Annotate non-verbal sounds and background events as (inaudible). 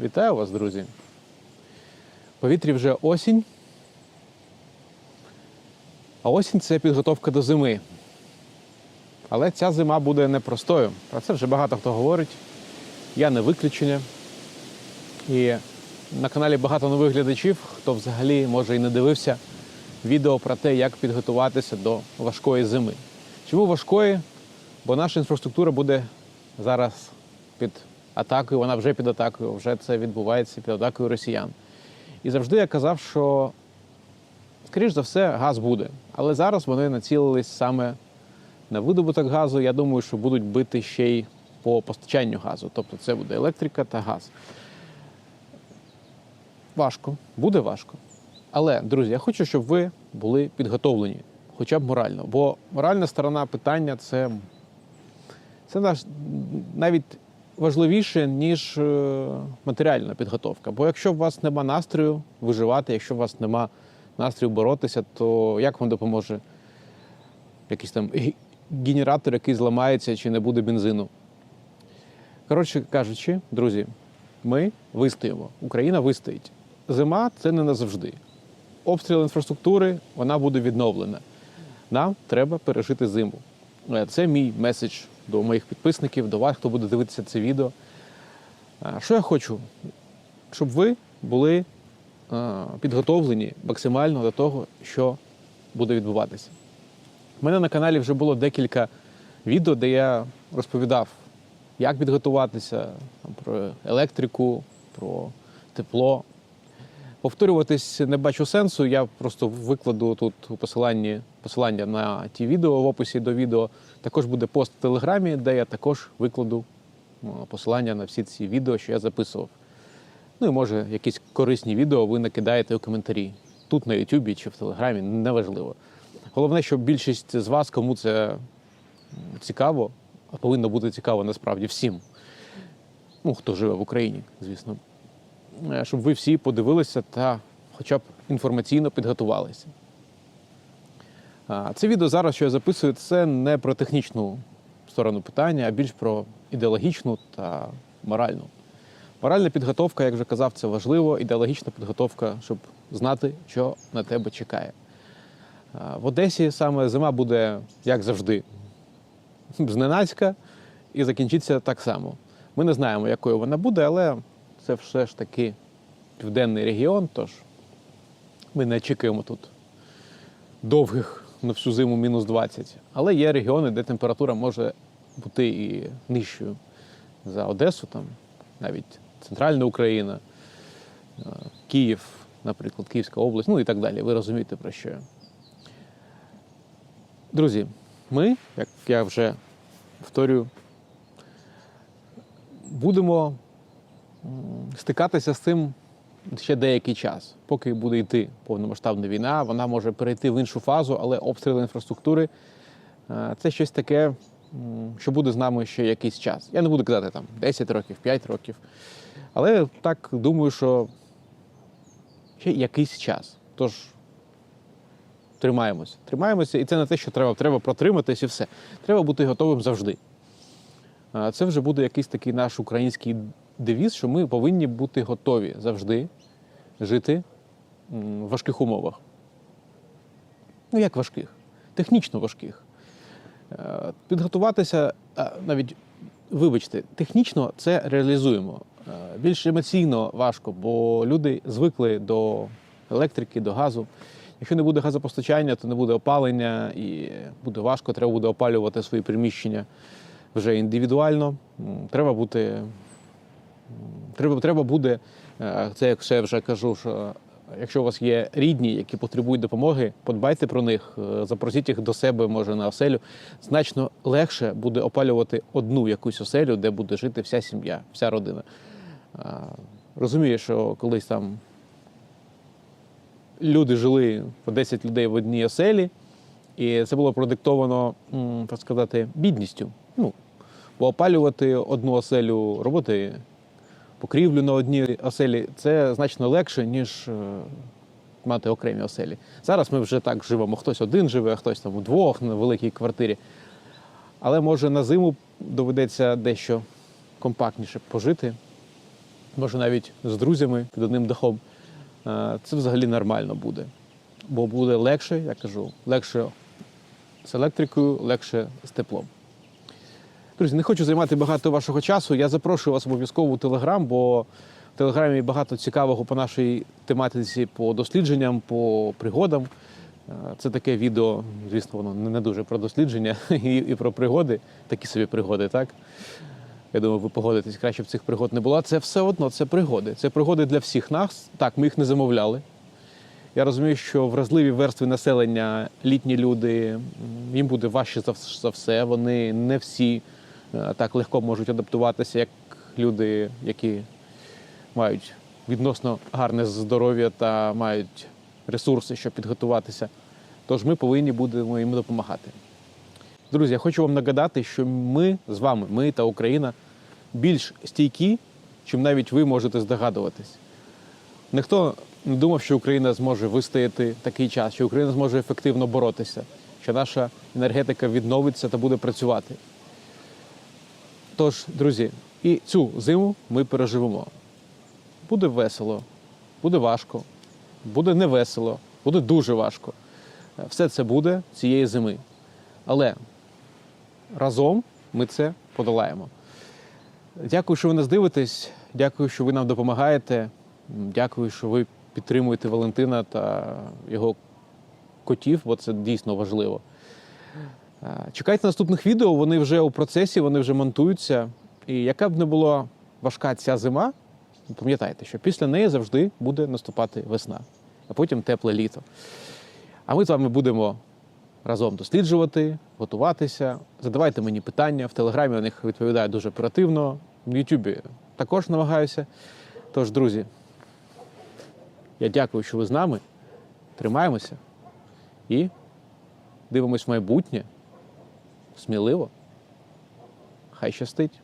Вітаю вас, друзі. В повітрі вже осінь. А осінь це підготовка до зими. Але ця зима буде непростою. Про це вже багато хто говорить. Я не виключення. І на каналі багато нових глядачів, хто взагалі може і не дивився відео про те, як підготуватися до важкої зими. Чому важкої? Бо наша інфраструктура буде зараз під атакою, вона вже під атакою, вже це відбувається під атакою росіян. І завжди я казав, що, скоріш за все, газ буде. Але зараз вони націлились саме на видобуток газу. Я думаю, що будуть бити ще й по постачанню газу. Тобто це буде електрика та газ. Важко, буде важко. Але, друзі, я хочу, щоб ви були підготовлені, хоча б морально. Бо моральна сторона питання це, це наш, навіть важливіше, ніж е, матеріальна підготовка. Бо якщо у вас нема настрою виживати, якщо у вас нема настрою боротися, то як вам допоможе якийсь там генератор, який зламається чи не буде бензину? Коротше кажучи, друзі, ми вистоїмо. Україна вистоїть. Зима це не назавжди. Обстріл інфраструктури вона буде відновлена. Нам треба пережити зиму. Е, Це мій меседж до моїх підписників, до вас, хто буде дивитися це відео. Е, Що я хочу? Щоб ви були е, підготовлені максимально до того, що буде відбуватися. У мене на каналі вже було декілька відео, де я розповідав, як підготуватися про електрику, про тепло. Повторюватись не бачу сенсу. Я просто викладу тут у посиланні посилання на ті відео в описі до відео. Також буде пост в Телеграмі, де я також викладу е, посилання на всі ці відео, що я записував. Ну і може якісь корисні відео ви накидаєте у коментарі. Тут на Ютубі чи в Телеграмі, неважливо. Головне, щоб більшість з вас, кому це цікаво, а повинно бути цікаво насправді всім. Ну, хто живе в Україні, звісно. Е, Щоб ви всі подивилися та хоча б інформаційно підготувалися. Це відео зараз, що я записую, це не про технічну сторону питання, а більш про ідеологічну та моральну. Моральна підготовка, як вже казав, це важливо. Ідеологічна підготовка, щоб знати, що на тебе чекає. В Одесі саме зима буде, як завжди, (laughs) зненацька і закінчиться так само. Ми не знаємо, якою вона буде, але це все ж таки південний регіон, тож ми не очікуємо тут довгих на всю зиму мінус 20. Але є регіони, де температура може бути і нижчою за Одесу, там навіть центральна Україна, е, Київ, наприклад, Київська область, ну і так далі. Ви розумієте, про що я. Друзі, ми, як я вже повторюю, будемо стикатися з цим ще деякий час. Поки буде йти повномасштабна війна, вона може перейти в іншу фазу, але обстріли інфраструктури е, це щось таке, що буде з нами ще якийсь час. Я не буду казати там 10 років, 5 років. Але так думаю, що ще якийсь час. Тож тримаємося. Тримаємося, і це не те, що треба. Треба протриматись і все. Треба бути готовим завжди. Це вже буде якийсь такий наш український девіз, що ми повинні бути готові завжди жити в важких умовах. Ну, як важких? Технічно важких. Е, Підготуватися, навіть, вибачте, технічно це реалізуємо. Е, Більш емоційно важко, бо люди звикли до електрики, до газу. Якщо не буде газопостачання, то не буде опалення і буде важко, треба буде опалювати свої приміщення вже індивідуально. Треба бути. Треба, треба буде, е, це як ще вже кажу, що якщо у вас є рідні, які потребують допомоги, подбайте про них, е, запросіть їх до себе, може, на оселю. Значно легше буде опалювати одну якусь оселю, де буде жити вся сім'я, вся родина. Е, Розумію, що колись там люди жили по 10 людей в одній оселі, і це було продиктовано, так сказати, бідністю. Ну, бо опалювати одну оселю, робити покрівлю на одній оселі це значно легше, ніж е, мати окремі оселі. Зараз ми вже так живемо. Хтось один живе, а хтось там у двох на великій квартирі. Але може на зиму доведеться дещо компактніше пожити. може навіть з друзями під одним дахом, е, це взагалі нормально буде. Бо буде легше, я кажу, легше з електрикою, легше з теплом. Друзі, не хочу займати багато вашого часу. Я запрошую вас обов'язково у Телеграм, бо в Телеграмі багато цікавого по нашій тематиці, по дослідженням, по пригодам. Е, Це таке відео, звісно, воно не дуже про дослідження (laughs) і, і про пригоди, такі собі пригоди, так? Я думаю, ви погодитесь, краще б цих пригод не було. Це все одно, це пригоди. Це пригоди для всіх нас. Так, ми їх не замовляли. Я розумію, що вразливі верстви населення, літні люди, їм буде важче за все. Вони не всі так легко можуть адаптуватися, як люди, які мають відносно гарне здоров'я та мають ресурси, щоб підготуватися. Тож ми повинні будемо їм допомагати. Друзі, я хочу вам нагадати, що ми з вами, ми та Україна, більш стійкі, чим навіть ви можете здогадуватись. Ніхто не думав, що Україна зможе вистояти такий час, що Україна зможе ефективно боротися, що наша енергетика відновиться та буде працювати. Тож, друзі, і цю зиму ми переживемо. Буде весело, буде важко, буде невесело, буде дуже важко. Все це буде цієї зими. Але разом ми це подолаємо. Дякую, що ви нас дивитесь. Дякую, що ви нам допомагаєте. Дякую, що ви підтримуєте Валентина та його котів, бо це дійсно важливо. Е, Чекайте наступних відео, вони вже у процесі, вони вже монтуються. І яка б не була важка ця зима, пам'ятайте, що після неї завжди буде наступати весна, а потім тепле літо. А ми з вами будемо разом досліджувати, готуватися. Задавайте мені питання. В Телеграмі на них відповідаю дуже оперативно. В Ютубі також намагаюся. Тож, друзі, я дякую, що ви з нами. Тримаємося і дивимось в майбутнє. Сміливо. Хай щастить.